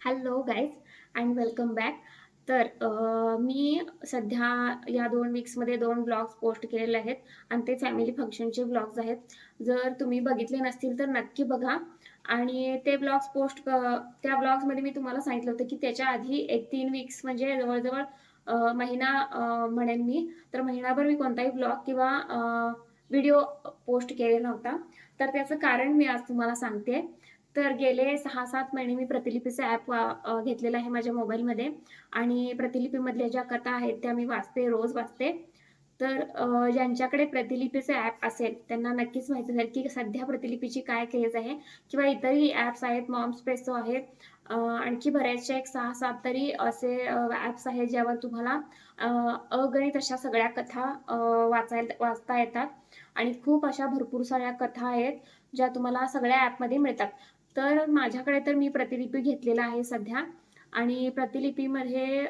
Hello guys and welcome back तर मी सध्या या दोन वीक्समध्ये दोन ब्लॉग्स पोस्ट केलेले आहेत आणि ते फॅमिली फंक्शनचे ब्लॉग्स आहेत. जर तुम्ही बघितले नसतील तर नक्की बघा. आणि ते ब्लॉग्स पोस्ट त्या ब्लॉग्समध्ये मी तुम्हाला सांगितलं होतं की त्याच्या आधी एक तीन वीक्स म्हणजे जवळजवळ महिना म्हणेन मी. तर महिनाभर मी कोणताही ब्लॉग किंवा व्हिडिओ पोस्ट केलेला नव्हता. तर त्याचं कारण मी आज तुम्हाला सांगते. तर गेले सहा सात महिने मी प्रतिलिपीचं ॲप घेतलेलं आहे माझ्या मोबाईलमध्ये. आणि प्रतिलिपीमधल्या ज्या कथा आहेत त्या मी वाचते रोज वाचते. तर ज्यांच्याकडे प्रतिलिपीचं ॲप असेल त्यांना नक्कीच माहिती असेल की सध्या प्रतिलिपीची काय क्रेज आहे किंवा इतरही ॲप्स आहेत मॉम स्पेसो आहेत. आणखी बऱ्याचशा एक सहा सात तरी असे ॲप्स आहेत ज्यावर तुम्हाला अगणित अशा सगळ्या कथा वाचायला वाचता येतात. आणि खूप अशा भरपूर साऱ्या कथा आहेत ज्या तुम्हाला सगळ्या ॲपमध्ये मिळतात. तर माझ्याकडे तर मी प्रतिलिपी घेतलेला आहे सध्या. आणि प्रतिलिपीमध्ये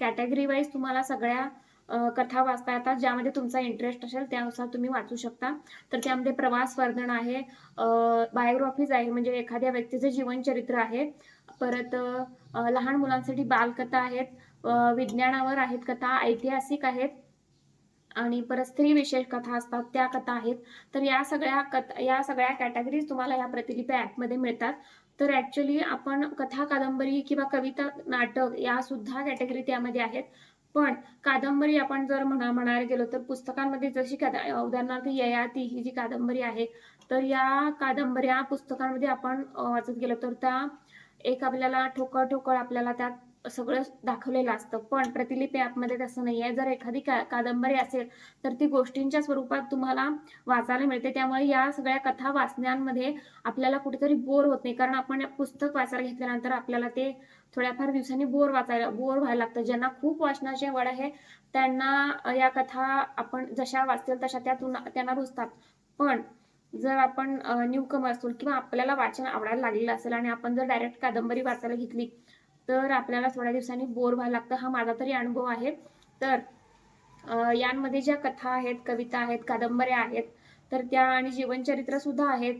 कॅटेगरी वाईज तुम्हाला सगळ्या कथा वाचता येतात. ज्यामध्ये तुमचा इंटरेस्ट असेल त्यानुसार तुम्ही वाचू शकता. तर त्यामध्ये प्रवास वर्णन आहे. बायोग्राफीज आहे. म्हणजे एखाद्या व्यक्तीचं जीवनचरित्र आहे. परत लहान मुलांसाठी बालकथा आहेत. विज्ञानावर आहेत कथा ऐतिहासिक आहेत. आणि परत स्त्री विशेष कथा असतात त्या कथा आहेत. तर या सगळ्या कथा या सगळ्या कॅटेगरीज तुम्हाला या प्रतिलिपी ॲपमध्ये मिळतात. तर ॲक्च्युली आपण कथा कादंबरी किंवा कविता नाटक या सुद्धा कॅटेगरी त्यामध्ये आहेत. पण कादंबरी आपण जर म्हणा म्हणायला गेलो तर पुस्तकांमध्ये जशी कथा उदाहरणार्थ ययाती ही जी कादंबरी आहे तर या कादंबऱ्या पुस्तकांमध्ये आपण वाचत गेलो तर त्या एक आपल्याला ठोकळ ठोकळ आपल्याला त्यात सगळं दाखवलेलं असतं. पण प्रतिलिपी ॲपमध्ये तसं नाही आहे जर एखादी का कादंबरी असेल तर ती गोष्टींच्या स्वरूपात तुम्हाला वाचायला मिळते. त्यामुळे या सगळ्या कथा वाचण्यामध्ये आपल्याला कुठेतरी बोर होत नाही. कारण आपण पुस्तक वाचायला घेतल्यानंतर आपल्याला ते थोड्याफार दिवसांनी बोर वाचायला बोर व्हायला लागतं. ज्यांना खूप वाचनाची आवड आहे त्यांना या कथा आपण जशा वाचतील तशा त्यातून त्यांना रुजतात. पण जर आपण न्यू कमर असतो किंवा आपल्याला वाचन आवडायला लागलेलं असेल आणि आपण जर डायरेक्ट कादंबरी वाचायला घेतली तर आपल्याला थोड्या दिवसांनी बोर व्हायला लागतं. हा माझा तरी अनुभव आहे. तर यांमध्ये ज्या कथा आहेत कविता आहेत कादंबऱ्या आहेत तर त्या आणि जीवनचरित्र सुद्धा आहेत.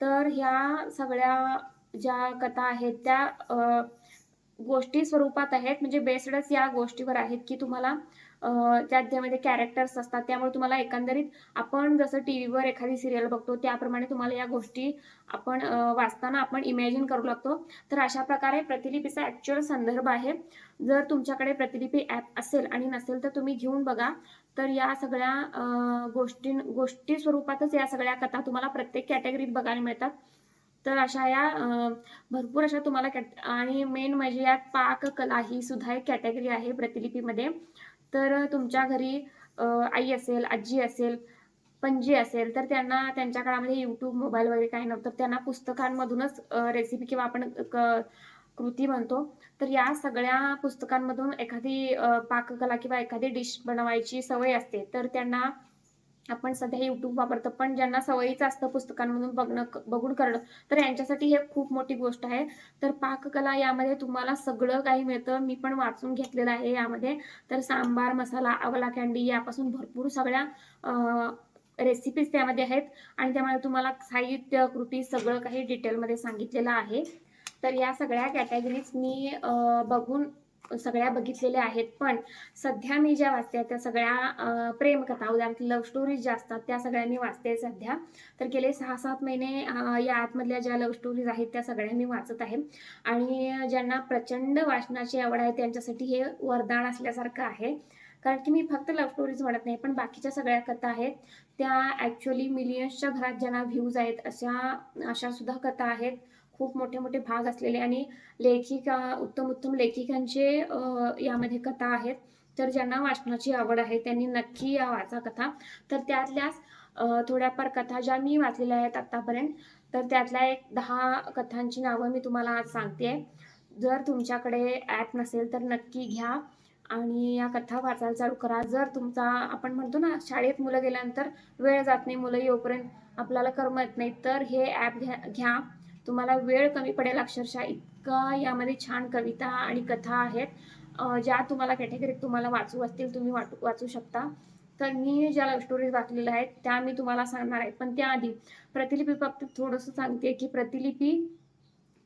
तर ह्या सगळ्या ज्या कथा आहेत त्या गोष्टी स्वरूपात आहेत. म्हणजे बेस्डच या गोष्टीवर आहेत की तुम्हाला त्यात त्यामध्ये कॅरेक्टर्स असतात त्यामुळे तुम्हाला एकंदरीत आपण जसं टी व्हीवर एखादी सिरियल बघतो त्याप्रमाणे तुम्हाला या गोष्टी आपण वाचताना आपण इमॅजिन करू लागतो. तर अशा प्रकारे प्रतिलिपीचा ॲक्च्युअल संदर्भ आहे. जर तुमच्याकडे प्रतिलिपी ॲप असेल आणि नसेल तर तुम्ही घेऊन बघा. तर या सगळ्या गोष्टी गोष्टी स्वरूपातच या सगळ्या कथा तुम्हाला प्रत्येक कॅटेगरीत बघायला मिळतात. तर अशा या भरपूर अशा तुम्हाला कॅट आणि मेन म्हणजे यात पाककला ही सुद्धा एक कॅटेगरी आहे प्रतिलिपीमध्ये. तर तुमच्या घरी आई असेल आजी असेल पणजी असेल तर त्यांना त्यांच्या काळामध्ये यूट्यूब मोबाईल वगैरे काही नव्हतं त्यांना पुस्तकांमधूनच रेसिपी किंवा आपण क कृती म्हणतो तर या सगळ्या पुस्तकांमधून एखादी पाककला किंवा एखादी डिश बनवायची सवय असते तर त्यांना आपण सध्या यूट्यूब वापरतो. पण ज्यांना सवयीचं असतं पुस्तकांमधून बघणं बघून करणं तर यांच्यासाठी हे खूप मोठी गोष्ट आहे. तर पाककला यामध्ये तुम्हाला सगळं काही मिळतं. मी पण वाचून घेतलेलं आहे यामध्ये. तर सांबार मसाला आवला कँडी यापासून भरपूर सगळ्या रेसिपीज त्यामध्ये आहेत. आणि त्यामध्ये तुम्हाला साहित्य कृती सगळं काही डिटेलमध्ये सांगितलेलं आहे. तर या सगळ्या कॅटेगरीज मी बघून सगळ्या बघितलेल्या आहेत पण सध्या मी ज्या वाचते त्या सगळ्या प्रेमकथा उदाहरणार्थ लव्ह स्टोरीज ज्या असतात त्या सगळ्या मी वाचते सध्या. तर गेले सहा सात महिने या आतमधल्या ज्या लव्ह स्टोरीज आहेत त्या सगळ्या मी वाचत आहे. आणि ज्यांना प्रचंड वाचनाची आवड आहे त्यांच्यासाठी हे वरदान असल्यासारखं आहे. कारण की मी फक्त लव्ह स्टोरीज म्हणत नाही पण बाकीच्या सगळ्या कथा आहेत त्या ॲक्च्युली मिलियन्सच्या घरात ज्यांना व्ह्यूज आहेत अशा अशा सुद्धा कथा आहेत. खूप मोठे मोठे भाग असलेले आणि लेखिका उत्तम उत्तम लेखिकांचे यामध्ये कथा आहेत. तर ज्यांना वाचनाची आवड आहे त्यांनी नक्की या वाचा कथा. तर त्यातल्याच थोड्याफार कथा ज्या मी वाचलेल्या आहेत आत्तापर्यंत तर त्यातल्या एक दहा कथांची नावं मी तुम्हाला आज सांगते. जर तुमच्याकडे ॲप नसेल तर नक्की घ्या आणि या कथा वाचायला चालू करा. जर तुमचा आपण म्हणतो ना शाळेत मुलं गेल्यानंतर वेळ जात नाही मुलं येऊपर्यंत आपल्याला करमत नाही तर हे ॲप घ्या घ्या. तुम्हाला वेळ कमी पडेल अक्षरशः. इतका यामध्ये छान कविता आणि कथा आहेत ज्या तुम्हाला कॅटेगरीत तुम्हाला वाचू असतील तुम्ही वाटू वाचू शकता. तर मी ज्या लव्ह स्टोरीज वाचलेल्या आहेत त्या मी तुम्हाला सांगणार आहे. पण त्याआधी प्रतिलिपी बाबतीत थोडंसं सांगते की प्रतिलिपी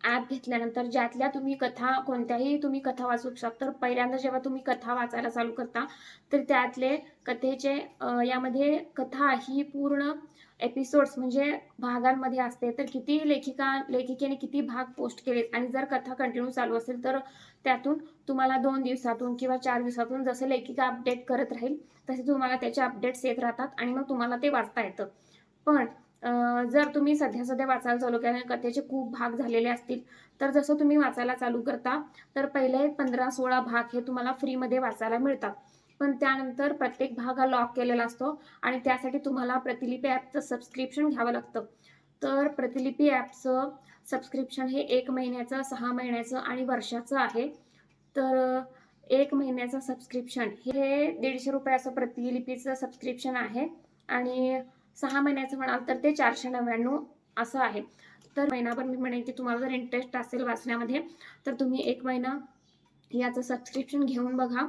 ॲप घेतल्यानंतर ज्यातल्या तुम्ही कथा कोणत्याही तुम्ही कथा वाचू शकता. तर पहिल्यांदा जेव्हा तुम्ही कथा वाचायला चालू करता तर त्यातले कथेचे यामध्ये कथा ही पूर्ण एपिसोड्स म्हणजे भागांमध्ये असते. तर किती लेखिका लेखिकेने किती भाग पोस्ट केलेत आणि जर कथा कंटिन्यू चालू असेल तर त्यातून तुम्हाला दोन दिवसातून किंवा चार दिवसातून जसं लेखिका अपडेट करत राहील तसे तुम्हाला त्याचे अपडेट्स येत राहतात आणि मग तुम्हाला ते वाचता येतं. पण जर तुम्ही सध्या सध्या वाचायला चालू केला कथेचे खूप भाग झालेले असतील तर जसं तुम्ही वाचायला चालू करता तर पहिले पंधरा सोळा भाग हे तुम्हाला फ्रीमध्ये वाचायला मिळतात. पण त्यानंतर प्रत्येक भाग हा लॉक केलेला असतो आणि त्यासाठी तुम्हाला प्रतिलिपी ॲपचं सबस्क्रिप्शन घ्यावं लागतं. तर प्रतिलिपी ॲपचं सबस्क्रिप्शन हे एक महिन्याचं सहा महिन्याचं आणि वर्षाचं आहे. तर एक महिन्याचं सबस्क्रिप्शन हे दीडशे रुपयाचं प्रतिलिपीचं सबस्क्रिप्शन आहे आणि सहा महिन्याचं म्हणाल तर ते चारशे नव्याण्णव असं आहे. तर महिनाभर मी म्हणेन की तुम्हाला जर इंटरेस्ट असेल वाचण्यामध्ये तर तुम्ही एक महिना याचं सबस्क्रिप्शन घेऊन बघा.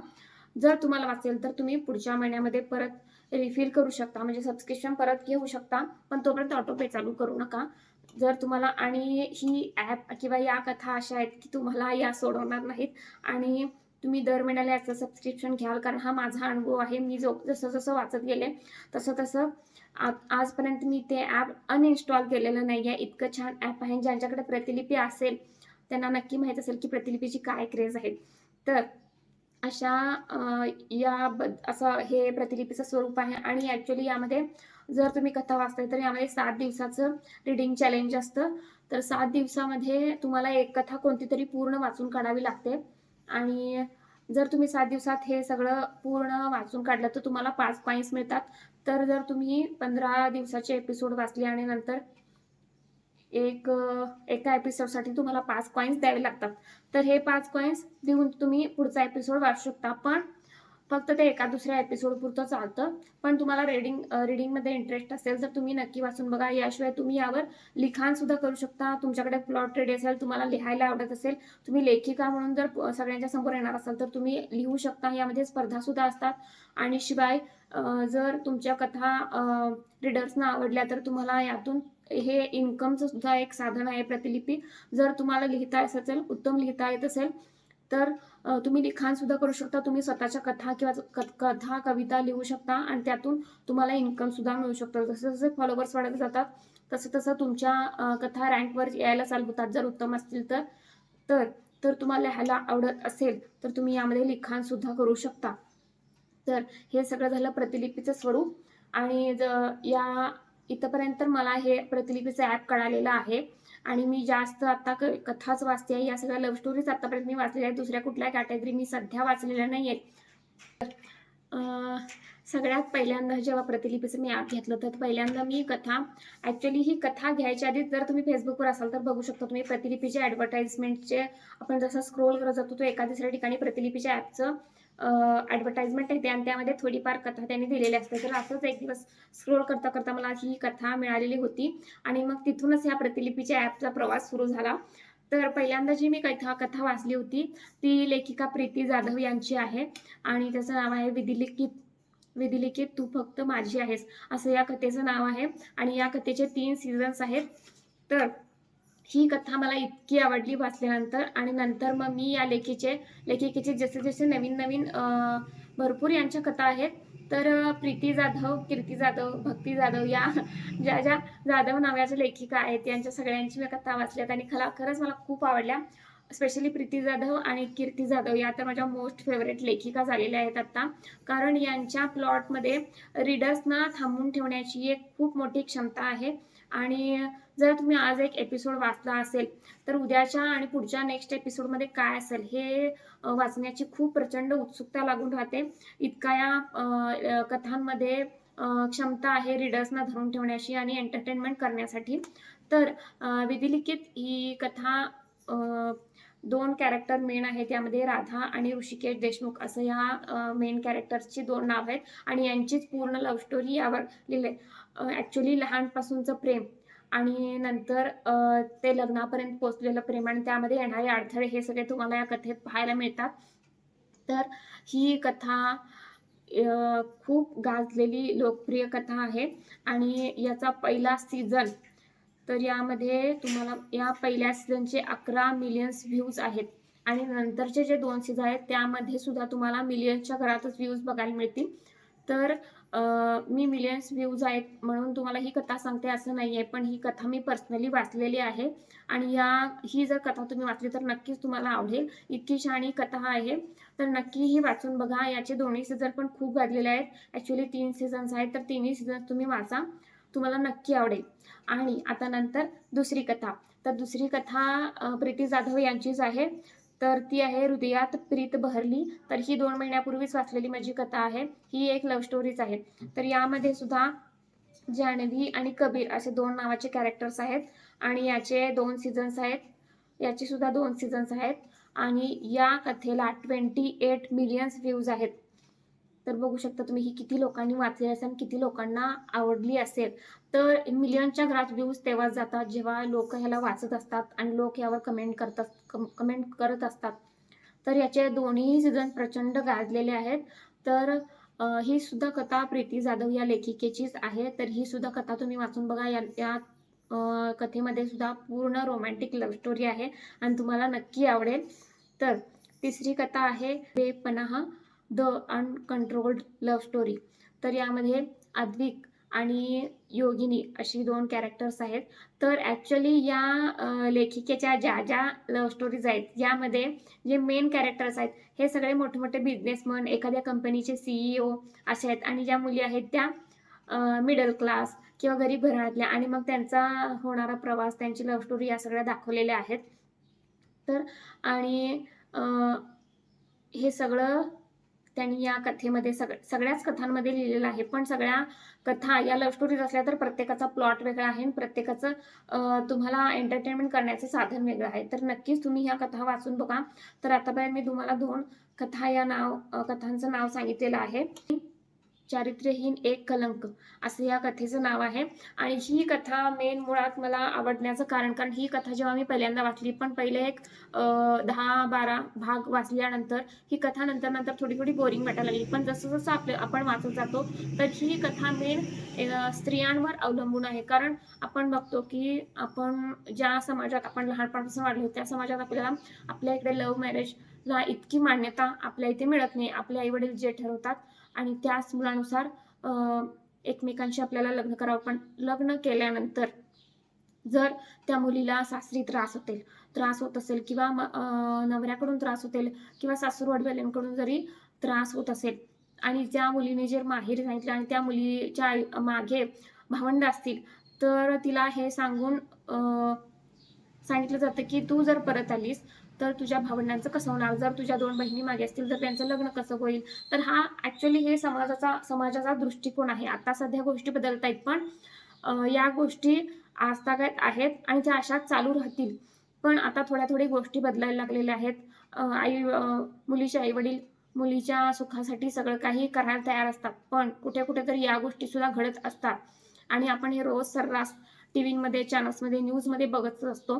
जर तुम्हाला वाचेल तर तुम्ही पुढच्या महिन्यामध्ये परत रिफिल करू शकता. म्हणजे सबस्क्रिप्शन परत घेऊ शकता पण तोपर्यंत ऑटोपे चालू करू नका. जर तुम्हाला आणि ही ॲप किंवा या कथा अशा आहेत की तुम्हाला या सोडवणार नाहीत आणि तुम्ही दर महिन्याला याचं सबस्क्रिप्शन घ्याल कारण हा माझा अनुभव आहे. मी जो जसं जसं वाचत गेले तसं तसं आजपर्यंत मी ते ॲप अनइन्स्टॉल केलेलं नाही आहे इतकं छान ॲप आहे. ज्यांच्याकडे प्रतिलिपी असेल त्यांना नक्की माहीत असेल की प्रतिलिपीची काय क्रेज आहे. तर अशा या बद असं हे प्रतिलिपीचं स्वरूप आहे. आणि ॲक्च्युली यामध्ये जर तुम्ही कथा वाचताय तर यामध्ये सात दिवसाचं रिडिंग चॅलेंज असतं. तर सात दिवसामध्ये तुम्हाला एक कथा कोणती तरी पूर्ण वाचून काढावी लागते. आणि जर तुम्ही सात दिवसात हे सगळं पूर्ण वाचून काढलं तर तुम्हाला पाच पॉईंट्स मिळतात. तर जर तुम्ही पंधरा दिवसाचे एपिसोड वाचले आणि नंतर एक एका एपिसोडसाठी तुम्हाला पाच कॉईन्स द्यावे लागतात. तर हे पाच कॉईन्स देऊन तुम्ही पुढचा एपिसोड वाचू शकता. पण फक्त ते एका दुसऱ्या एपिसोड पुरतं चालतं. पण तुम्हाला रीडिंग रिडिंगमध्ये इंटरेस्ट असेल तर तुम्ही नक्की वाचून बघा. याशिवाय तुम्ही यावर लिखाण सुद्धा करू शकता. तुमच्याकडे प्लॉट रेडी असेल तुम्हाला लिहायला आवडत असेल तुम्ही लेखिका म्हणून जर सगळ्यांच्या समोर येणार असाल तर तुम्ही लिहू शकता. यामध्ये स्पर्धा सुद्धा असतात. आणि शिवाय जर तुमच्या कथा रीडर्सना आवडल्या तर तुम्हाला यातून हे इन्कमचं सुद्धा एक साधन आहे प्रतिलिपी. जर तुम्हाला लिहिता येत असेल उत्तम लिहिता येत असेल तर तुम्ही लिखाण सुद्धा करू शकता. तुम्ही स्वतःच्या कथा किंवा क- कथा कविता लिहू शकता आणि त्यातून तुम्हाला इन्कम सुद्धा मिळू शकतं. जसे जसे फॉलोवर्स वाढत जातात तसं तसं तुमच्या कथा रँकवर यायला चालू होतात. जर उत्तम असतील तर तर तर तुम्हाला लिहायला आवडत असेल तर तुम्ही यामध्ये लिखाण सुद्धा करू शकता. तर हे सगळं झालं प्रतिलिपीचं स्वरूप आणि ज या इथंपर्यंत तर मला हे प्रतिलिपीचं ॲप कळालेलं आहे. आणि मी जास्त आता क कथाच वाचते आहे. या सगळ्या लव्ह स्टोरीज आतापर्यंत मी वाचलेल्या आहेत. दुसऱ्या कुठल्या कॅटेगरी मी सध्या वाचलेल्या नाही आहेत. सगळ्यात पहिल्यांदा जेव्हा प्रतिलिपीचं मी ॲप घेतलं तर पहिल्यांदा मी कथा ॲक्च्युली ही कथा घ्यायच्या आधी जर तुम्ही फेसबुकवर असाल तर बघू शकता तुम्ही प्रतिलिपीचे ॲडव्हर्टाईजमेंटचे आपण जसं स्क्रोल करत जातो तो एका दुसऱ्या ठिकाणी प्रतिलिपीच्या ॲपचं ॲडव्हर्टाइजमेंट येते आणि त्यामध्ये थोडीफार कथा त्यांनी दिलेली असते. तर असंच एक दिवस स्क्रोल करता करता मला ही कथा मिळालेली होती. आणि मग तिथूनच ह्या प्रतिलिपीच्या ॲपचा प्रवास सुरू झाला. तर पहिल्यांदा जी मी कथा कथा वाचली होती ती लेखिका प्रीती जाधव यांची आहे. आणि त्याचं नाव आहे विधिलिखित विधिलिखित तू फक्त माझी आहेस. असं या कथेचं नाव आहे. आणि या कथेचे तीन सीझन्स आहेत. तर ही कथा मला इतकी आवडली वाचल्यानंतर आणि नंतर मग मी या लेखीचे लेखिकेचे जसे जसे नवीन नवीन भरपूर यांच्या कथा आहेत तर प्रीती जाधव कीर्ती जाधव भक्ती जाधव या ज्या ज्या जाधव नावाच्या लेखिका आहेत यांच्या सगळ्यांची मी कथा वाचल्यात आणि खला खरंच मला खूप आवडल्या. स्पेशली प्रीती जाधव आणि कीर्ती जाधव या तर माझ्या मोस्ट फेवरेट लेखिका झालेल्या आहेत आत्ता कारण यांच्या प्लॉटमध्ये रीडर्सना थांबून ठेवण्याची एक खूप मोठी क्षमता आहे. आणि जर तुम्ही आज एक एपिसोड वाचला असेल तर उद्याच्या आणि पुढच्या नेक्स्ट एपिसोडमध्ये काय असेल हे वाचण्याची खूप प्रचंड उत्सुकता लागून राहते. इतका या कथांमध्ये क्षमता आहे रीडर्सना धरून ठेवण्याची आणि एंटरटेनमेंट करण्यासाठी. तर विधिलिखित ही कथा दोन कॅरेक्टर मेन आहेत. त्यामध्ये राधा आणि ऋषिकेश देशमुख असं ह्या मेन कॅरेक्टर्सची दोन नाव आहेत. आणि यांचीच पूर्ण लव्ह स्टोरी यावर लिहिले ॲक्च्युली लहानपासूनचं प्रेम. आणि नंतर ते लग्नापर्यंत पोचलेलं प्रेम आणि त्यामध्ये येणारे अडथळे हे सगळे तुम्हाला या कथेत पाहायला मिळतात. तर ही कथा खूप गाजलेली लोकप्रिय कथा आहे आणि याचा पहिला सीझन तर यामध्ये तुम्हाला या पहिल्या सीझनचे अकरा मिलियन्स व्ह्यूज आहेत. आणि नंतरचे जे दोन सीझन आहेत त्यामध्ये सुद्धा तुम्हाला मिलियन्सच्या घरातच व्ह्यूज बघायला मिळतील. तर मी मिलियन्स व्ह्यूज आहेत म्हणून तुम्हाला ही कथा सांगते असं नाही आहे पण ही कथा मी पर्सनली वाचलेली आहे. आणि या ही जर कथा तुम्ही वाचली तर नक्कीच तुम्हाला आवडेल. इतकी छान ही कथा आहे. तर नक्की ही वाचून बघा. याचे दोन्ही सीझन पण खूप गाजलेले आहेत. ॲक्च्युली तीन सीझन्स आहेत तर तिन्ही सीझन्स तुम्ही वाचा. तुम्हाला नक्की आवडेल. आणि आता नंतर दुसरी कथा. तर दुसरी कथा प्रीती जाधव यांचीच आहे. तर ती आहे हृदयात प्रीत बहरली. तर ही दोन महिन्यापूर्वीच वाचलेली माझी कथा आहे. ही एक लव्ह स्टोरीच आहे. तर यामध्ये सुद्धा जान्हवी आणि कबीर असे दोन नावाचे कॅरेक्टर्स आहेत. आणि याचे दोन सीझन्स आहेत. याचे सुद्धा दोन सीझन्स आहेत. आणि या कथेला ट्वेंटी एट मिलियन्स व्ह्यूज आहेत. तर बघू शकता तुम्ही ही किती लोकांनी वाचली असेल किती लोकांना आवडली असेल. तर मिलियनच्या ग्रास व्ह्यूज तेव्हाच जातात जेव्हा लोक ह्याला वाचत असतात आणि लोक यावर कमेंट करतात कमेंट करत असतात. तर याचे दोन्ही सीझन प्रचंड गाजलेले आहेत. तर ही सुद्धा कथा प्रीती जाधव या लेखिकेचीच आहे. तर ही सुद्धा कथा तुम्ही वाचून बघा. या या कथेमध्ये सुद्धा पूर्ण रोमॅन्टिक लव्ह स्टोरी आहे आणि तुम्हाला नक्की आवडेल. तर तिसरी कथा आहे Bepanah. The uncontrolled love story. तर यामध्ये आद्विक आणि योगिनी अशी दोन कॅरेक्टर्स आहेत. तर ॲक्च्युली या लेखिकेच्या ज्या ज्या लव्ह स्टोरीज आहेत यामध्ये जे मेन कॅरेक्टर्स आहेत हे सगळे मोठे मोठे बिझनेसमन एखाद्या कंपनीचे सीईओ असे आहेत. आणि ज्या मुली आहेत त्या मिडल क्लास किंवा गरीब घरातल्या आणि मग त्यांचा होणारा प्रवास त्यांची लव्ह स्टोरी या सगळ्या दाखवलेल्या आहेत. तर आणि हे सगळं त्यांनी या कथेमध्ये सग सगळ्याच कथांमध्ये लिहिलेलं आहे. पण सगळ्या कथा या लव्ह स्टोरीज असल्या तर प्रत्येकाचा प्लॉट वेगळा आहे आणि प्रत्येकाचं तुम्हाला एंटरटेनमेंट करण्याचं साधन वेगळं आहे. तर नक्कीच तुम्ही ह्या कथा वाचून बघा. तर आतापर्यंत मी तुम्हाला दोन कथा या नाव कथांचं नाव सांगितलेलं आहे. चारित्र्यहीन एक कलंक. असं या कथेचं नाव आहे. आणि ही कथा मेन मुळात मला आवडण्याचं कारण कारण ही कथा जेव्हा मी पहिल्यांदा वाचली पण पहिले एक दहा बारा भाग वाचल्यानंतर ही कथा नंतर नंतर थोडी थोडी बोरिंग वाटायला लागली. पण जसं जसं आपलं आपण वाचत जातो तर ही कथा मेन स्त्रियांवर अवलंबून आहे. कारण आपण बघतो की आपण ज्या समाजात आपण लहानपणापासून वाढलो त्या समाजात आपल्याला आपल्या इकडे लव्ह मॅरेजला इतकी मान्यता आपल्या इथे मिळत नाही. आपले आईवडील जे ठरवतात. आणि त्याच मुलानुसार एकमेकांशी आपल्याला लग्न करावं. पण लग्न केल्यानंतर जर त्या मुलीला सासरी त्रास होतील त्रास होत असेल किंवा नवऱ्याकडून त्रास होतील किंवा सासूरवाडवाल्यांकडून जरी त्रास होत असेल आणि ज्या मुलीने जर माहेर सांगितलं आणि त्या मुलीच्या मागे भावंड असतील तर तिला हे सांगून सांगितलं जातं की तू जर परत आलीस तर तुझ्या भावंडांचं कसं होणार? जर तुझ्या दोन बहिणी मागे असतील तर त्यांचं लग्न कसं होईल? तर हा ॲक्च्युली हे समाजाचा समाजाचा दृष्टिकोन आहे. आता सध्या गोष्टी बदलत आहेत पण या गोष्टी आजतागत आहेत आणि त्या अशाच चालू राहतील. पण आता थोड्या थोड्या गोष्टी बदलायला लागलेल्या आहेत. आई मुलीचे मुलीचे आईवडील मुलीच्या सुखासाठी सगळं काही करायला तयार असतात पण कुठे कुठे तरी या गोष्टी सुद्धा घडत असतात. आणि आपण हे रोज सर्रास टी व्हीमध्ये चॅनल्समध्ये न्यूजमध्ये बघतच असतो.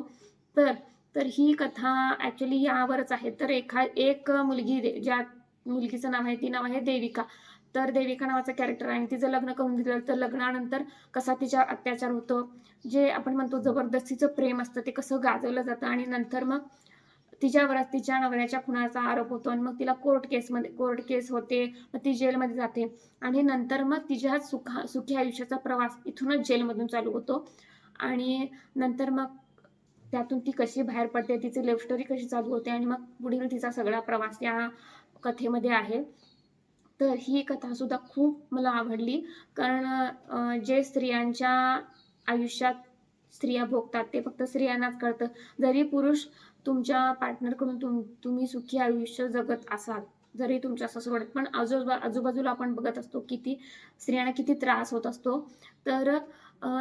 तर तर ही कथा ॲक्च्युली यावरच आहे. तर एखा एक मुलगी दे- ज्या मुलगीचं नाव आहे ती नाव आहे देविका. तर देविका नावाचं कॅरेक्टर आहे आणि तिचं लग्न करून दिलं. तर लग्नानंतर कसा तिच्यावर अत्याचार होतो जे आपण म्हणतो जबरदस्तीचं प्रेम असतं ते कसं गाजवलं जातं आणि नंतर मग तिच्यावरच तिच्या नवऱ्याच्या खुनाचा आरोप होतो आणि मग तिला कोर्ट केसमध्ये कोर्ट केस होते मग ती जेलमध्ये जाते. आणि नंतर मग तिच्या सुखा सुखी आयुष्याचा प्रवास इथूनच जेलमधून चालू होतो. आणि नंतर मग त्यातून ती कशी बाहेर पडते तिची लव्ह स्टोरी कशी चालू होते आणि मग पुढील तिचा सगळा प्रवास या कथेमध्ये आहे. तर ही कथा सुद्धा खूप मला आवडली. कारण जे स्त्रियांच्या आयुष्यात स्त्रिया भोगतात ते फक्त स्त्रियांनाच कळतं. जरी पुरुष तुमच्या पार्टनरकडून तुम तुम्ही सुखी आयुष्य जगत असाल जरी तुमच्या सासूरवाडीत पण आजूबा आजूबाजूला आपण बघत असतो किती स्त्रियांना किती त्रास होत असतो. तर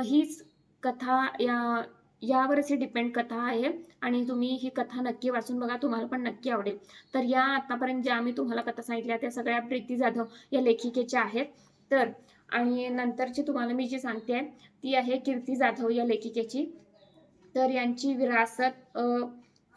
हीच कथा या यावरच ही डिपेंड कथा आहे आणि तुम्ही ही कथा नक्की वाचून बघा तुम्हाला पण नक्की आवडेल. तर या आतापर्यंत ज्या आम्ही तुम्हाला कथा सांगितल्या त्या सगळ्या प्रीती जाधव या लेखिकेच्या आहेत. तर आणि नंतरची तुम्हाला मी जी सांगते आहे ती आहे कीर्ती जाधव या लेखिकेची. तर यांची विरासत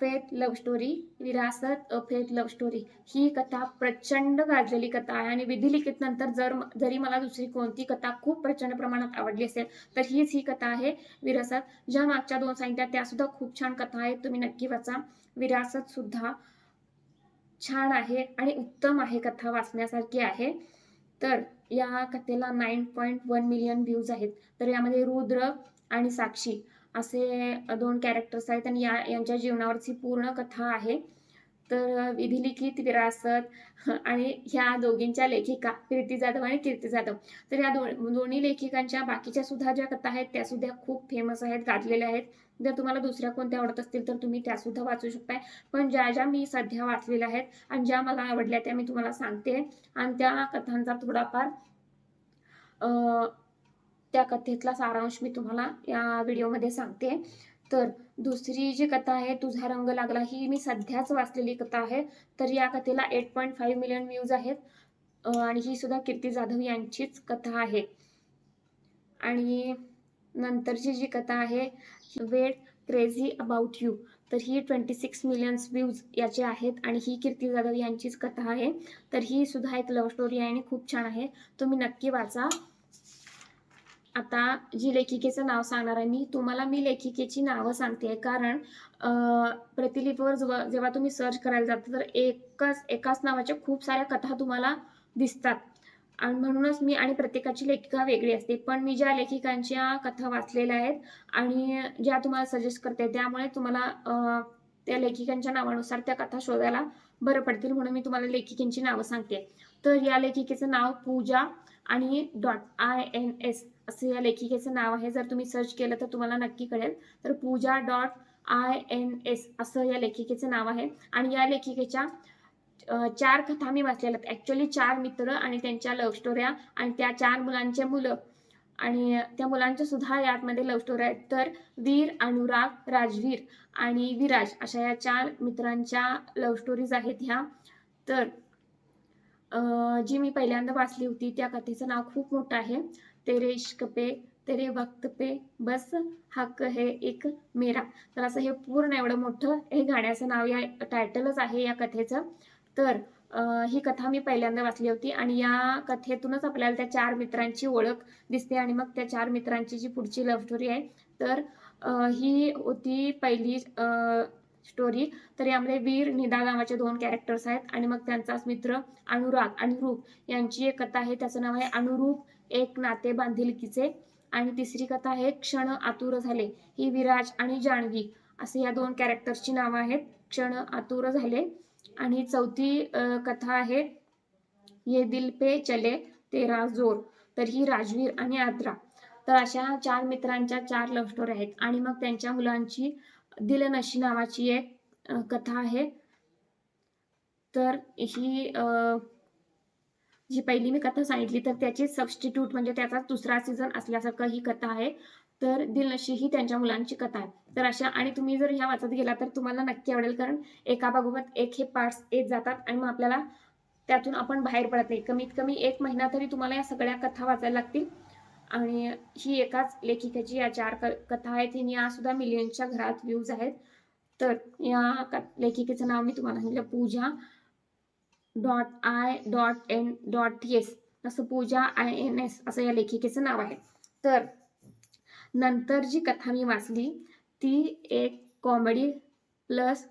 faith love story Virasat a faith love story. ही कथा प्रचंड गाजलेली कथा आहे आणि विधिलिखित नंतर जर जरी मला दुसरी कोणती कथा खूप प्रचंड प्रमाणात आवडली असेल तर हीच ही कथा आहे विरासत. ज्या मागच्या दोन सांगितल्या त्या सुद्धा खूप छान कथा आहेत तुम्ही नक्की वाचा. विरासत सुद्धा छान आहे आणि उत्तम आहे कथा वाचण्यासारखी आहे. तर या कथेला nine point one million views आहेत. तर यामध्ये रुद्र आणि साक्षी असे दोन कॅरेक्टर्स आहेत आणि या यांच्या जीवनावरची पूर्ण कथा आहे. तर विधिलिखित विरासत आणि ह्या दोघींच्या लेखिका प्रीती जाधव आणि कीर्ती जाधव. तर या दो दोन्ही लेखिकांच्या बाकीच्या सुद्धा ज्या कथा आहेत त्या सुद्धा खूप फेमस आहेत गाजलेल्या आहेत. जर तुम्हाला दुसऱ्या कोणत्या आवडत असतील तर तुम्ही त्या सुद्धा वाचू शकताय. पण ज्या ज्या मी सध्या वाचलेल्या आहेत आणि ज्या मला आवडल्या त्या मी तुम्हाला सांगते. आणि त्या कथांचा थोडाफार त्या कथेतला सारांश मी तुम्हाला या व्हिडिओमध्ये सांगते. तर दुसरी जी कथा आहे तुझा रंग लागला ही मी सध्याच वाचलेली कथा आहे. तर या कथेला eight point five million views आहेत. आणि ही सुद्धा कीर्ती जाधव यांचीच कथा आहे. आणि नंतरची जी कथा आहे वेट क्रेझी अबाउट यू तर ही ट्वेंटी सिक्स मिलियन्स व्ह्यूज याचे आहेत आणि ही कीर्ती जाधव यांचीच कथा आहे. तर ही सुद्धा एक लव्ह स्टोरी आहे आणि खूप छान आहे. तुम्ही नक्की वाचा. आता जी लेखिकेचं नाव सांगणार आहे मी तुम्हाला मी लेखिकेची नावं सांगते. कारण प्रतिलिपीवर जेव्हा तुम्ही सर्च करायला जाता तर एकच एकाच नावाच्या खूप साऱ्या कथा तुम्हाला दिसतात. आणि म्हणूनच मी आणि प्रत्येकाची लेखिका वेगळी असते. पण मी ज्या लेखिकांच्या कथा वाचलेल्या आहेत आणि ज्या तुम्हाला सजेस्ट करते त्यामुळे तुम्हाला त्या लेखिकांच्या नावानुसार त्या कथा शोधायला बरं पडतील म्हणून मी तुम्हाला लेखिकेंची नावं सांगते. तर या लेखिकेचं नाव पूजा. आणि डॉट आय एन एस असं या लेखिकेचं नाव आहे. जर तुम्ही सर्च केलं तर तुम्हाला नक्की कळेल. तर Pooja dot I N S असं या लेखिकेचं नाव आहे. आणि या लेखिकेच्या चार कथा मी वाचलेल्या आहेत. ॲक्च्युली चार मित्र आणि त्यांच्या लव्ह स्टोऱ्या आणि त्या चार मुलांचे मुलं. आणि त्या मुलांच्या सुद्धा यातमध्ये लव्ह स्टोरी आहेत. तर वीर अनुराग राजवीर आणि विराज अशा या चार मित्रांच्या लव्ह स्टोरीज आहेत ह्या. तर जी मी पहिल्यांदा वाचली होती त्या कथेचं नाव खूप मोठं आहे. तेरे इश्क पे तेरे वक्त पे बस हक्क है एक मेरा. तर असं हे पूर्ण एवढं मोठं हे गाण्याचं नाव या टायटलच आहे या कथेचं. तर ही कथा मी पहिल्यांदा वाचली होती आणि या कथेतूनच आपल्याला त्या चार मित्रांची ओळख दिसते आणि मग त्या चार मित्रांची जी पुढची लव्ह स्टोरी आहे तर ही होती पहिली स्टोरी तर यामध्ये वीर निदा नावाचे दोन कॅरेक्टर्स आहेत. आणि मग त्यांचाच मित्र अनुराग आणि रूप यांची एक कथा आहे. त्याचं नाव आहे अनुरूप एक नाते बांधिलकीचे. आणि तिसरी कथा आहे क्षण आतुर झाले. ही विराज आणि जाणवी असे या दोन कॅरेक्टर्सची नावं आहेत. क्षण आतुर झाले. आणि चौथी कथा आहे ये दिल पे चले तेरा जोर. तर ही राजवीर आणि आद्रा. तर अशा चार मित्रांच्या चार लव्ह स्टोरी आहेत. आणि मग त्यांच्या मुलांची दिलनशी नावाची एक कथा आहे. तर ही जी पहिली मी कथा सांगितली तर त्याची सबस्टिट्यूट म्हणजे त्याचा दुसरा सीझन असल्यासारखं ही कथा आहे. तर दिलनशी ही त्यांच्या मुलांची कथा आहे. तर अशा आणि तुम्ही जर ह्या वाचत गेला तर तुम्हाला नक्की आवडेल कारण एका बाबोबत एक हे पार्ट्स येत जातात आणि मग आपल्याला त्यातून आपण बाहेर पडत नाही. कमीत कमी एक महिना तरी तुम्हाला या सगळ्या कथा वाचायला लागतील. आणि ही एकाच लेखिकेची या चार कथा आहेत. आणि या सुद्धा मिलियनच्या घरात व्ह्यूज आहेत. तर या लेखिकेचं नाव मी तुम्हाला सांगितलं. Pooja dot I dot N dot S असं पूजा आय एन एस असं या लेखिकेचं नाव आहे. तर नंतर जी कथा मी वाचली ती एक कॉमेडी प्लस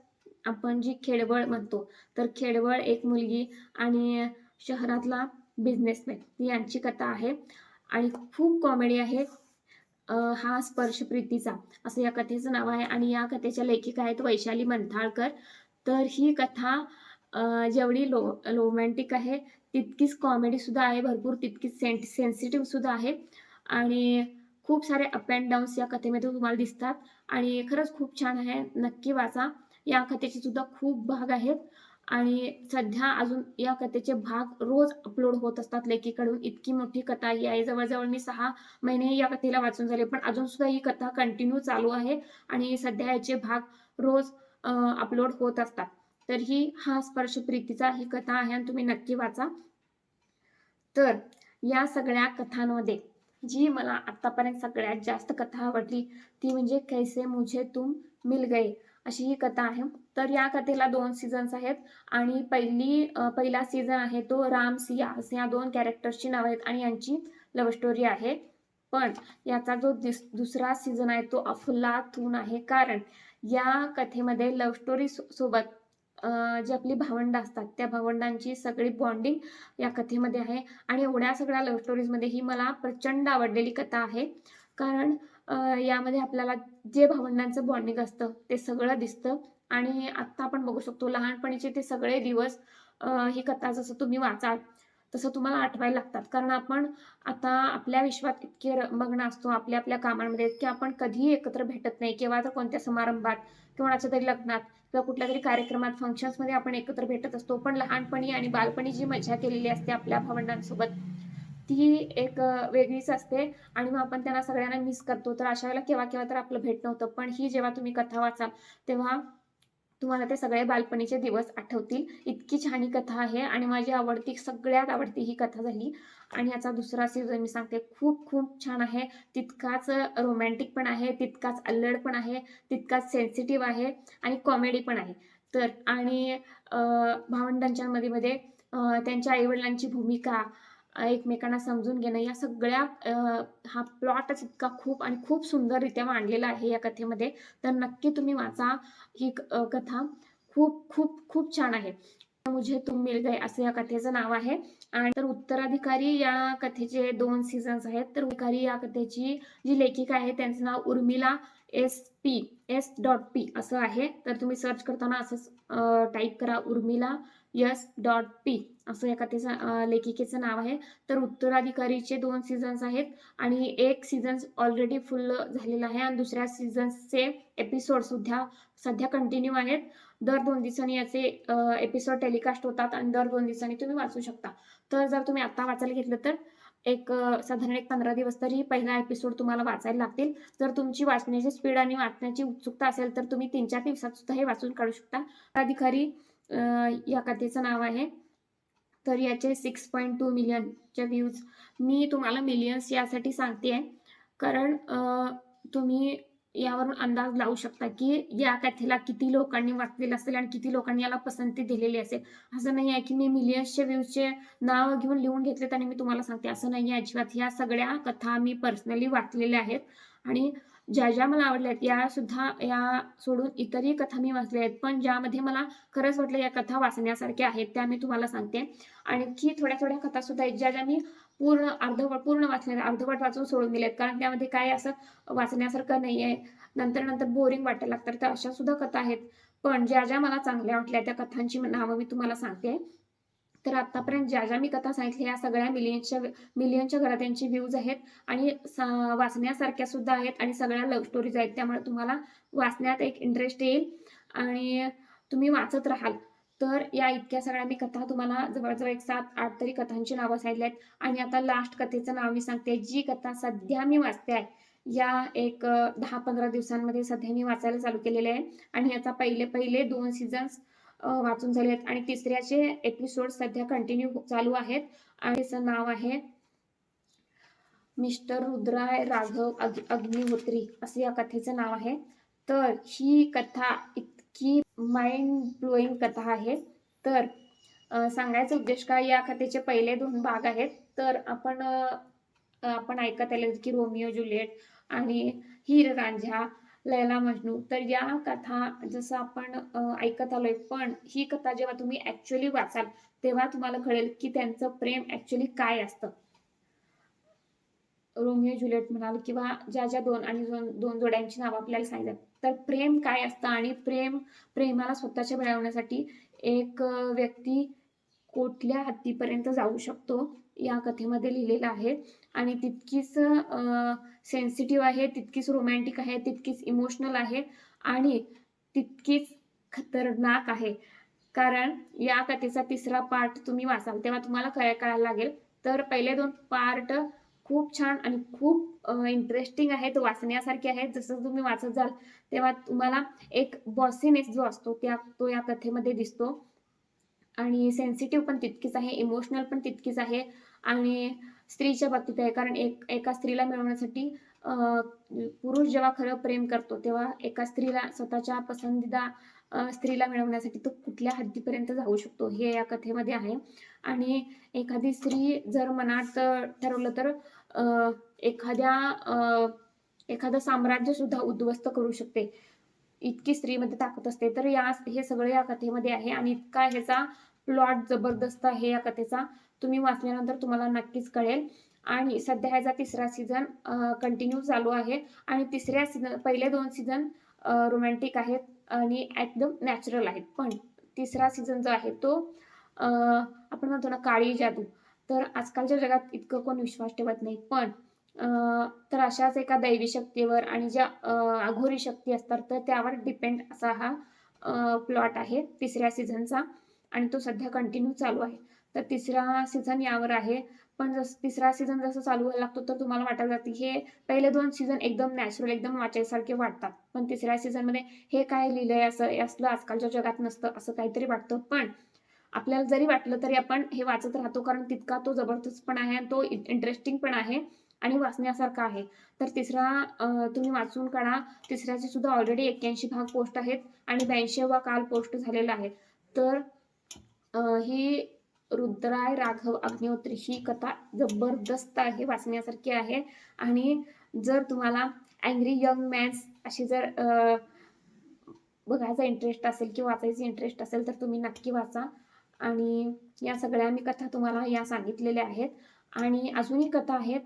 आपण जी खेळबळ म्हणतो तर खेडवळ एक मुलगी आणि शहरातला बिझनेसमॅन यांची कथा आहे. आणि खूप कॉमेडी आहे. हा स्पर्श प्रीतीचा असं या कथेचं नाव आहे आणि या कथेच्या लेखिका आहेत वैशाली मंथाळकर. तर ही कथा जेवढी लो रोमॅन्टिक आहे तितकीच कॉमेडी सुद्धा आहे भरपूर तितकीच सेंट सेन्सिटिव्ह सुद्धा आहे. आणि खूप सारे अप अँड डाऊन्स या कथेमध्ये तुम्हाला दिसतात. आणि खरंच खूप छान आहे. नक्की वाचा. या कथेचे सुद्धा खूप भाग आहेत. आणि सध्या अजून या कथेचे भाग रोज अपलोड होत असतात. लेखीकडून इतकी मोठी कथा ही आहे. जवळजवळ मी सहा महिने या कथेला वाचून झाले. पण अजून सुद्धा ही कथा कंटिन्यू चालू आहे आणि सध्या याचे भाग रोज अपलोड होत असतात. तर ही हा स्पर्श प्रीतीचा ही कथा आहे आणि तुम्ही नक्की वाचा. तर या सगळ्या कथांमध्ये जी मला आतापर्यंत सगळ्यात जास्त कथा आवडली ती म्हणजे कैसे मुझे तुम मिल गए? अशी ही कथा आहे. तर या कथेला दोन सीझन्स आहेत आणि पहिली पहिला सीझन आहे तो राम सिया असे या दोन कॅरेक्टर्सची नावं आहेत आणि यांची लव्ह स्टोरी आहे. पण याचा जो दिस दुसरा सीझन आहे तो अफलातून आहे. कारण या कथेमध्ये लव्ह स्टोरी सोबत जी आपली भावंडं असतात त्या भावंडांची सगळी बॉन्डिंग या कथेमध्ये आहे. आणि एवढ्या सगळ्या लव्ह स्टोरीजमध्ये ही मला प्रचंड आवडलेली कथा आहे. कारण यामध्ये आपल्याला जे भावंडांचं बॉन्डिंग असतं ते सगळं दिसतं. आणि आत्ता आपण बघू शकतो लहानपणीचे ते सगळे दिवस ही कथा जसं तुम्ही वाचाल तसं तुम्हाला आठवायला लागतात. कारण आपण आता आपल्या विश्वात इतके मग्न असतो आपल्या आपल्या कामांमध्ये की आपण कधीही एकत्र भेटत नाही किंवा तर कोणत्या समारंभात कोणाच्या तरी लग्नात किंवा कुठल्या तरी कार्यक्रमात फंक्शन्समध्ये आपण एकत्र भेटत असतो. पण लहानपणी आणि बालपणी जी मजा केलेली असते आपल्या भावंडांसोबत ती एक वेगळीच असते आणि मग आपण त्यांना सगळ्यांना मिस करतो. तर अशा वेळेला केव्हा केव्हा तर आपलं भेट नव्हतं. पण ही जेव्हा तुम्ही कथा वाचाल तेव्हा तुम्हाला ते सगळे बालपणीचे दिवस आठवतील. इतकी छान ही कथा आहे आणि माझी आवडती सगळ्यात आवडती ही कथा झाली. आणि याचा दुसरा सीझन मी सांगते. खूप खूप छान आहे. तितकाच रोमॅन्टिक पण आहे तितकाच अल्लड पण आहे तितकाच सेन्सिटिव्ह आहे आणि कॉमेडी पण आहे. तर आणि अं, भावंडांच्या मध्ये त्यांच्या आईवडिलांची भूमिका एकमेकांना समजून घेणं या सगळ्या हा प्लॉटच इतका खूप आणि खूप सुंदररित्या मांडलेला आहे या कथेमध्ये. तर नक्की तुम्ही वाचा ही कथा. खूप खूप खूप छान आहे. मुझे तुम मिल गए असं या कथेचं नाव आहे. आणि तर उत्तराधिकारी या कथेचे दोन सीझन्स आहेत. तर अधिकारी या कथेची जी लेखिका आहे त्यांचं नाव Urmila S P S dot P असं आहे. तर तुम्ही सर्च करताना असंच टाईप करा उर्मिला यस डॉट पी असं या कथेचं लेखिकेचं नाव आहे. तर उत्तराधिकारीचे दोन सीझन्स आहेत आणि एक सीझन्स ऑलरेडी फुल झालेला आहे आणि दुसऱ्या सीझन्सचे एपिसोड सुद्धा सध्या कंटिन्यू आहेत. दर दोन दिवसांनी याचे एपिसोड टेलिकास्ट होतात आणि दर दोन दिवसांनी तुम्ही वाचू शकता. तर जर तुम्ही आता वाचायला घेतलं तर एक साधारण एक पंधरा दिवस तरी पहिला एपिसोड तुम्हाला वाचायला लागतील. जर तुमची वाचण्याची स्पीड आणि वाचण्याची उत्सुकता असेल तर तुम्ही तीन चार दिवसात सुद्धा हे वाचून काढू शकता. अधिकारी या कथेचं नाव आहे. तर याचे सिक्स पॉईंट टू मिलियनच्या व्ह्यूज मी तुम्हाला मिलियन्स यासाठी सांगते कारण तुम्ही यावरून अंदाज लावू शकता की या कथेला किती लोकांनी वाचलेलं असेल आणि किती लोकांनी याला पसंती दिलेली असेल. असं नाही आहे की मी मिलियन्सच्या व्ह्यूजचे नाव घेऊन लिहून घेतलेत आणि मी तुम्हाला सांगते. असं नाही आहे. अजिबात ह्या सगळ्या कथा मी पर्सनली वाचलेल्या आहेत. आणि ज्या ज्या मला आवडल्या आहेत या सुद्धा या सोडून इतरही कथा मी वाचल्या आहेत. पण ज्यामध्ये मला खरंच वाटलं या कथा वाचण्यासारख्या आहेत त्या मी तुम्हाला सांगते. आणखी थोड्या थोड्या कथा सुद्धा आहेत ज्या ज्या मी पूर्ण अर्धवट पूर्ण वाचलेल्या अर्धवट वाचून सोडून दिलेत. कारण त्यामध्ये काय असं वाचण्यासारखं नाही आहे नंतर नंतर बोरिंग वाटायला लागतात. तर अशा सुद्धा कथा आहेत. पण ज्या ज्या मला चांगल्या वाटल्या त्या कथांची नावं मी तुम्हाला सांगते. तर आतापर्यंत ज्या ज्या मी कथा सांगितल्या या सगळ्या मिलियनच्या मिलियनच्या घरात यांचे व्ह्यूज आहेत आणि वाचण्यासारख्या सुद्धा आहेत आणि सगळ्या लव्ह स्टोरीज आहेत. त्यामुळे तुम्हाला वाचण्यात एक इंटरेस्ट येईल आणि तुम्ही वाचत राहाल. तर या इतक्या सगळ्या मी कथा तुम्हाला जवळजवळ एक सात आठ तरी कथांची नावं सांगितली आहेत. आणि आता लास्ट कथेचं नाव मी सांगते जी कथा सध्या मी वाचते आहे. या एक दहा पंधरा दिवसांमध्ये सध्या मी वाचायला चालू केलेले आहे. आणि याचा पहिले पहिले दोन सीझन्स वाचून झाले आहेत. आणि तिसऱ्याचे एपिसोड सध्या कंटिन्यू चालू आहेत आणि त्याचं नाव आहे मिस्टर रुद्राय राघव अग अग्निहोत्री असं या कथेचं नाव आहे. तर ही कथा इतकी माइंड ब्लोईंग कथा आहे. तर सांगायचा उद्देश काय या कथेचे पहिले दोन भाग आहेत. तर आपण आपण ऐकत आले की रोमिओ जुलिएट आणि हिर रांझा लैला मजनू. तर या कथा जसं आपण ऐकत आलोय पण ही कथा जेव्हा तुम्ही ऍक्च्युअली वाचाल तेव्हा तुम्हाला कळेल की त्यांचं प्रेम ऍक्च्युअली काय असतं. रोमिओ जुलिएट म्हणाल किंवा ज्या ज्या दोन आणि दोन दोन जोड्यांची नावं आपल्याला सांगितलं तर प्रेम काय असतं आणि प्रेम प्रेमाला स्वतःच्या मिळवण्यासाठी एक व्यक्ती कुठल्या हद्दीपर्यंत जाऊ शकतो? या कथेमध्ये लिहिलेलं आहे. आणि तितकीच सेन्सिटिव्ह आहे तितकीच रोमॅन्टिक आहे तितकीच इमोशनल आहे आणि तितकीच खतरनाक आहे. कारण या कथेचा तिसरा पार्ट तुम्ही वाचाल तेव्हा तुम्हाला कळ कळायला लागेल. तर पहिले दोन पार्ट खूप छान आणि खूप इंटरेस्टिंग आहेत वाचण्यासारखे आहेत. जसं तुम्ही वाचत जाल तेव्हा तुम्हाला एक बॉसिनेस जो असतो त्या तो या कथेमध्ये दिसतो. आणि सेन्सिटिव्ह पण तितकीच आहे इमोशनल पण तितकीच आहे. आणि स्त्रीच्या बाबतीत आहे. कारण एक एका स्त्रीला मिळवण्यासाठी पुरुष जेव्हा खरं प्रेम करतो तेव्हा एका स्त्रीला स्वतःच्या पसंदीदा स्त्रीला मिळवण्यासाठी तो कुठल्या हद्दीपर्यंत जाऊ शकतो हे या कथेमध्ये आहे. आणि एखादी स्त्री जर मनात ठरवलं तर अं, एखाद्या अं, एखादं साम्राज्य सुद्धा उद्ध्वस्त करू शकते. इतकी स्त्रीमध्ये ताकद असते. तर या हे सगळं या कथेमध्ये आहे. आणि इतका ह्याचा प्लॉट जबरदस्त आहे या कथेचा. तुम्ही वाचल्यानंतर तुम्हाला नक्कीच कळेल. आणि सध्या ह्याचा तिसरा सीझन कंटिन्यू चालू आहे. आणि तिसऱ्या सीझन पहिले दोन सीझन रोमॅन्टिक आहेत आणि एकदम नॅचरल आहेत. पण तिसरा सीझन जो आहे तो आपण म्हणतो ना काळी जादू. तर आजकालच्या जगात इतकं कोण विश्वास ठेवत नाही. पण तर अशाच एका दैवी शक्तीवर आणि ज्या अघोरी शक्ती असतात तर त्यावर डिपेंड असा हा प्लॉट आहे तिसऱ्या सीझनचा आणि तो सध्या कंटिन्यू चालू आहे. तर तिसरा सीझन यावर आहे. पण जसं तिसरा सीझन जसं चालू व्हायला लागतो तर तुम्हाला वाटायला जाते हे पहिले दोन सीझन एकदम नॅचरल एकदम वाचायसारखे वाटतात. पण तिसऱ्या सीझनमध्ये हे काय लिहिलंय असं असलं आजकालच्या जगात नसतं असं काहीतरी वाटतं. पण आपल्याला जरी वाटलं तरी आपण हे वाचत राहतो कारण तितका तो जबरदस्त पण आहे आणि तो इंटरेस्टिंग पण आहे आणि वाचण्यासारखा आहे. तर तिसरा तुम्ही वाचून काढा. तिसऱ्याचे सुद्धा ऑलरेडी एक्क्याऐंशी भाग पोस्ट आहेत आणि ब्याऐंशी वा काल पोस्ट झालेला आहे. तर ही रुद्राय राघव अग्निहोत्री ही कथा जबरदस्त आहे वाचण्यासारखी आहे. आणि जर तुम्हाला अँग्री यंग मॅन्स अशी जर बघायचा इंटरेस्ट असेल किंवा वाचायची इंटरेस्ट असेल तर तुम्ही नक्की वाचा. आणि या सगळ्या मी कथा तुम्हाला या सांगितलेल्या आहेत. आणि अजूनही कथा आहेत.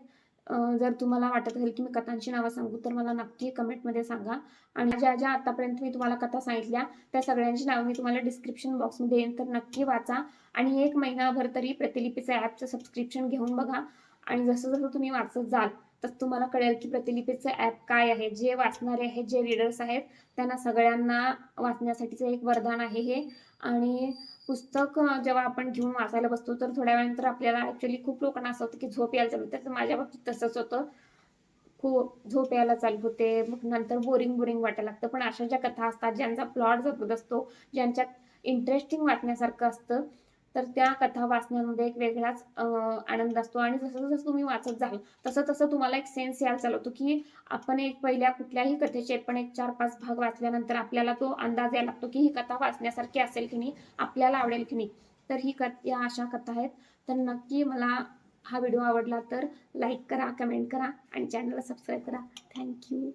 जर तुम्हाला वाटत असेल की मी कथांची नावं सांगू तर मला नक्की कमेंटमध्ये सांगा. आणि ज्या ज्या आतापर्यंत मी तुम्हाला कथा सांगितल्या त्या सगळ्यांची नावं मी तुम्हाला डिस्क्रिप्शन बॉक्समध्ये येईन तर नक्की वाचा. आणि एक महिनाभर तरी प्रतिलिपीचं ॲपचं सबस्क्रिप्शन घेऊन बघा. आणि जसं जसं तुम्ही वाचत जाल तर तुम्हाला कळेल की प्रतिलिपीचं ॲप काय आहे जे वाचणारे आहेत जे रीडर्स आहेत त्यांना सगळ्यांना वाचण्यासाठीचं एक वरदान आहे हे. आणि पुस्तक जेव्हा आपण घेऊन वाचायला बसतो तर थोड्या वेळानंतर आपल्याला ॲक्च्युली खूप लोकांना असं होतं की झोप यायला चालू तर माझ्या बाबतीत तसंच होतं. खूप झोप यायला चालू होते. मग नंतर बोरिंग बोरिंग वाटायला लागतं. पण अशा ज्या कथा असतात ज्यांचा प्लॉट जबरदस्त असतो ज्यांच्यात इंटरेस्टिंग वाटण्यासारखं असतं तर त्या कथा वाचण्यामध्ये एक वेगळाच आनंद असतो. आणि जसं जसं तुम्ही वाचत जाल तसं तसं तुम्हाला एक सेन्स यायला चालवतो की आपण एक पहिल्या कुठल्याही कथेचे पण एक चार पाच भाग वाचल्यानंतर आपल्याला तो अंदाज यायला लागतो की ही कथा वाचण्यासारखी असेल की नाही आपल्याला आवडेल की नाही. तर ही कथ या अशा कथा आहेत. तर नक्की मला हा व्हिडिओ आवडला तर लाईक करा कमेंट करा आणि चॅनलला सबस्क्राईब करा. थँक्यू